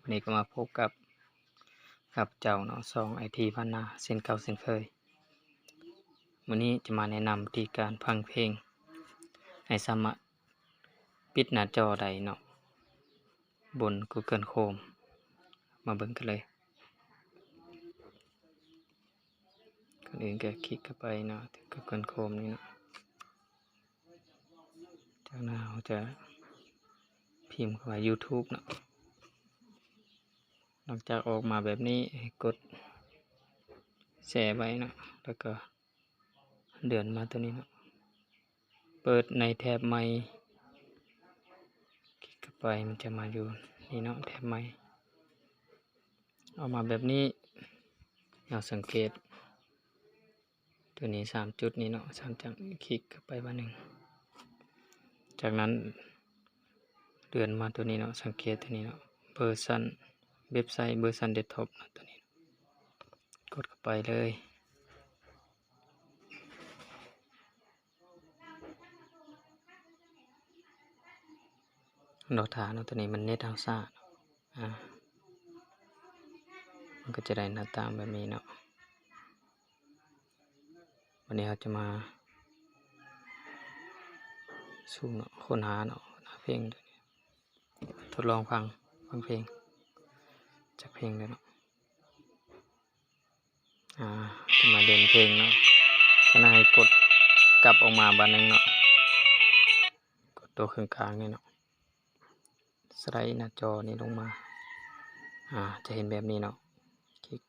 วันนี้ก็มาพบกับกับเจ้าเนาะซองไอทีพันนาเส้นเก่าเส้นเคย วันนี้จะมาแนะนำวิธีการฟังเพลง ให้สามารถปิดหน้าจอได้เนาะบน Google Chrome มาเบิ่งกันเลยก่อนอื่นก็คลิกเข้าไปเนาะที่ Google Chrome นี่เนาะจากนั้นเราจะพิมพ์เข้าไป YouTube เนาะ หลังจากออกมาแบบนี้กดแชร์ไว้นะแล้วก็เดือนมาตัวนี้เนาะเปิดในแท็บใหม่คลิกเข้าไปมันจะมาอยู่นี่เนาะแท็บใหม่ออกมาแบบนี้เราสังเกต ตัวนี้สามจุดนี้เนาะสามจังคลิกเข้าไปว่าหนึ่งจากนั้นเดือนมาตัวนี้เนาะสังเกตตัวนี้เนาะเบอร์ซัน เว็บไซต์เบอร์ซันเดท็อปนะตัวนี้ กดเข้าไปเลย ดอกฐานเนาะตัวนี้มันเน็ตเฮาซ่าอ่ามันก็จะได้หน้าตาแบบนี้เนาะวันนี้เราจะมาสุ่มเนาะค้นหาเนาะหาเพลง ทดลองฟัง ฟังเพลง จากเพลงเลยเนาะอ่าจะมาเด่นเพลงเนาะจะนายกดกลับออกมาบานหนึงเนาะกดตัวเครื่องกลางนี่เนาะสไลด์หน้าจอนี้ลงมาอ่าจะเห็นแบบนี้เนาะคลิก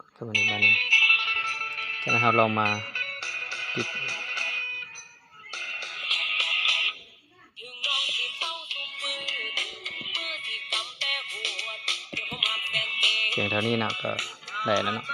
กดเข้ามาในบานหนึงจากนั้นเราลองมาปิด เพียงเท่านี้นะก็ได้แล้วเนาะ